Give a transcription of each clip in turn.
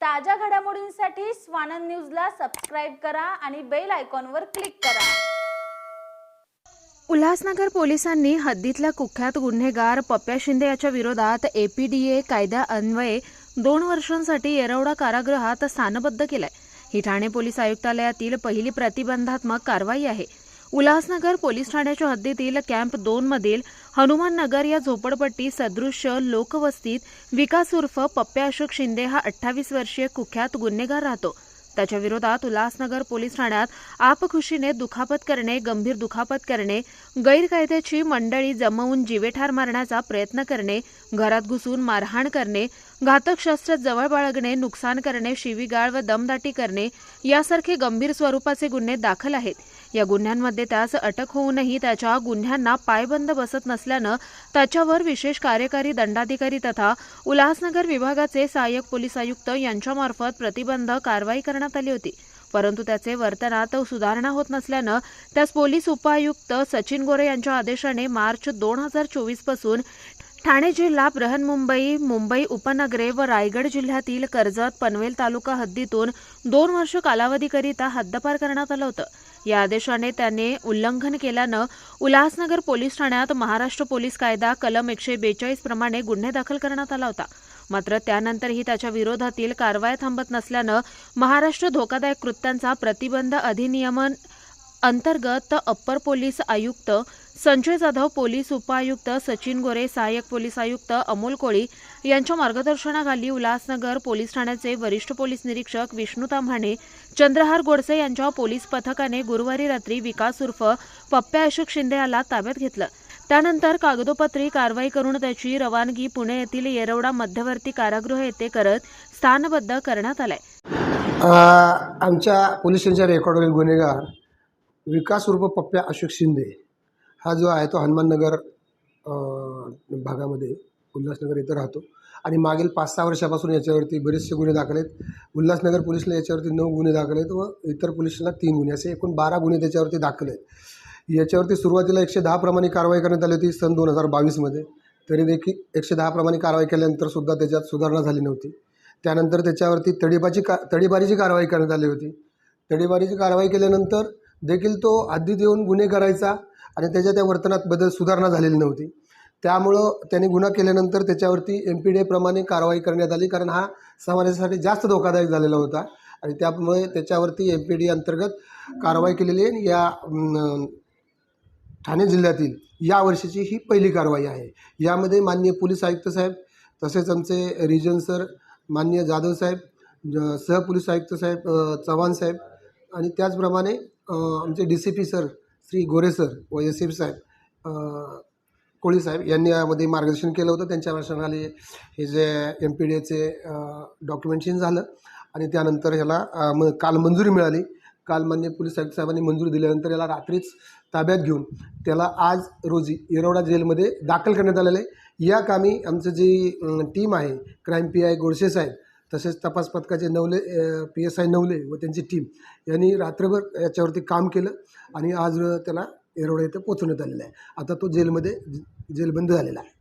ताज्या घडामोडींसाठी स्वानंद न्यूजला सबस्क्राईब करा आणि बेल आयकॉनवर क्लिक करा. उल्हासनगर पोलिसांनी हद्दीतल्या कुख्यात गुन्हेगार पप्प्या शिंदे याच्या विरोधात एपीडीए कायद्या अन्वये दोन वर्षांसाठी येरवडा कारागृहात स्थानबद्ध केलाय. ही ठाणे पोलीस आयुक्तालयातील पहिली प्रतिबंधात्मक कारवाई आहे. उल्हासनगर पोलीस ठाण्याच्या हद्दीतील कॅम्प दोन मधील हनुमान नगर या झोपडपट्टी सदृश्य लोकवस्तीत विकास उर्फ पप्प्या अशोक शिंदे हा अठ्ठावीस वर्षीय कुख्यात गुन्हेगार राहतो. त्याच्या विरोधात उल्हासनगर पोलीस ठाण्यात आपखुशीने दुखापत करणे गंभीर दुखापत करणे गैरकायद्याची मंडळी जमवून जीवेठार मारण्याचा प्रयत्न करणे घरात घुसून मारहाण करणे घातक शस्त्र जवळ बाळगणे नुकसान करणे शिवीगाळ व दमदाटी करणे यासारखे गंभीर स्वरूपाचे गुन्हे दाखल आहेत. या गुन्ह्यांमध्ये त्यास अटक होऊनही त्याच्या गुन्ह्यांना पायबंद बसत नसल्यानं त्याच्यावर विशेष कार्यकारी दंडाधिकारी तथा उल्हासनगर विभागाचे सहाय्यक पोलीस आयुक्त यांच्यामार्फत प्रतिबंध कारवाई करण्यात आली होती. परंतु त्याचे वर्तनात सुधारणा होत नसल्यानं त्यास पोलीस उपायुक्त सचिन गोरे यांच्या आदेशाने मार्च दोन हजार चोवीसपासून ठाणे जिल्हा बृहन्मुंबई मुंबई उपनगरे व रायगड जिल्ह्यातील कर्जत पनवेल तालुका हद्दीतून दोन वर्ष कालावधीकरिता हद्दपार करण्यात आलं होतं. या आदेशाने त्याने उल्लंघन केल्यानं उल्हासनगर पोलीस ठाण्यात महाराष्ट्र पोलीस कायदा कलम एकशे बेचाळीस प्रमाणे गुन्हे दाखल करण्यात आला होता. मात्र त्यानंतरही त्याच्या विरोधातील कारवाया थांबत नसल्यानं महाराष्ट्र धोकादायक कृत्यांचा प्रतिबंध अधिनियमन अंतर्गत अप्पर पोलीस आयुक्त संजय जाधव पोलीस उपायुक्त सचिन गोरे सहाय्यक पोलीस आयुक्त अमोल कोळी यांच्या मार्गदर्शनाखाली उल्हासनगर पोलीस ठाण्याचे वरिष्ठ पोलीस निरीक्षक विष्णू ताम्हाणे चंद्रहार गोडसे यांच्या पोलीस पथकाने गुरुवारी रात्री विकास उर्फ पप्प्या अशोक शिंदे याला ताब्यात घेतलं. त्यानंतर कागदोपत्री कारवाई करून त्याची रवानगी पुणे येथील येरवडा मध्यवर्ती कारागृह येथे करत स्थानबद्ध करण्यात आलाय. आमच्या पोलिसांच्या रेकॉर्डवरील गुन्हेगार विकास उर्फ पप्प्या अशोक शिंदे हा जो आहे तो हनुमाननगर भागामध्ये उल्हासनगर इथं राहतो. आणि मागील पाच सहा वर्षापासून याच्यावरती बरेचसे गुन्हे दाखल आहेत. उल्हासनगर पोलिसला याच्यावरती नऊ गुन्हे दाखल आहेत व इतर पोलिसला तीन गुन्हे. असे एकूण बारा गुन्हे त्याच्यावरती दाखल आहेत. याच्यावरती सुरुवातीला एकशे दहा प्रमाणे कारवाई करण्यात आली होती सन दोन हजार बावीसमध्ये. तरी देखील एकशे दहा प्रमाणे कारवाई केल्यानंतर सुद्धा त्याच्यात सुधारणा झाली नव्हती. त्यानंतर त्याच्यावरती तडीबाची का तडीबारीची कारवाई करण्यात आली होती. तडीबारीची कारवाई केल्यानंतर देखील तो हद्दीत येऊन गुन्हे करायचा आणि त्याच्या त्या वर्तनात बदल सुधारणा झालेली नव्हती. त्यामुळं त्याने गुन्हा केल्यानंतर त्याच्यावरती एम पी डेप्रमाणे कारवाई करण्यात आली. कारण हा समाजासाठी जास्त धोकादायक झालेला होता. आणि त्यामुळे त्याच्यावरती एम पी डी अंतर्गत कारवाई केलेली आहे. या ठाणे जिल्ह्यातील या वर्षीची ही पहिली कारवाई आहे. यामध्ये माननीय पोलीस आयुक्त साहेब तसेच आमचे रिजन सर माननीय जाधव साहेब सहपोलीस आयुक्त साहेब चव्हाण साहेब आणि त्याचप्रमाणे आमचे D C P sir Shri Gore sir व एस एफ साहेब कोळी साहेब यांनी यामध्ये मार्गदर्शन केलं होतं. त्यांच्या मार्गदर्शनाखाली हे जे एम पी डी एचे डॉक्युमेंटेशन झालं आणि त्यानंतर ह्याला म काल मंजुरी मिळाली. काल मान्य पोलीस आयुक्त साहेबांनी मंजुरी दिल्यानंतर याला रात्रीच ताब्यात घेऊन त्याला आज रोजी येरवडा जेलमध्ये दाखल करण्यात आलेलं आहे. या कामी आमचं जी टीम आहे क्राईम पी आय गोडसे साहेब तसेच तपास पथकाचे Navle P S I Navle व त्यांची टीम यांनी रात्रभर याच्यावरती काम केलं आणि आज त्याला येरवडा इथं पोचवण्यात आलेलं आहे आता तो जेलमध्ये जेलबंद झालेला आहे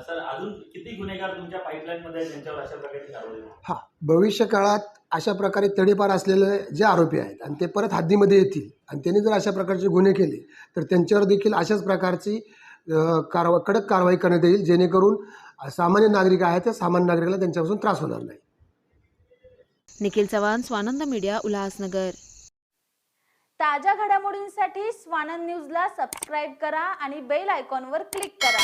सर अजून किती गुन्हेगार तुमच्या पाईपलाईनमध्ये आहेत ज्यांच्यावर अशा? हां भविष्य काळात अशा प्रकारे तडीपार असलेले जे आरोपी आहेत आणि ते परत हद्दीमध्ये येतील आणि त्यांनी जर अशा प्रकारचे गुन्हे केले तर त्यांच्यावर देखील अशाच प्रकारची कारवा कडक कारवाई करण्यात येईल जेणेकरून सामान्य नागरिक आहेत त्या सामान्य नागरिकाला त्यांच्यापासून त्रास होणार नाही. निखिल चव्हाण स्वानंद मीडिया उल्हासनगर. ताज्या घडामोडींसाठी स्वानंद न्यूजला सबस्क्राईब करा आणि बेल आयकॉनवर क्लिक करा.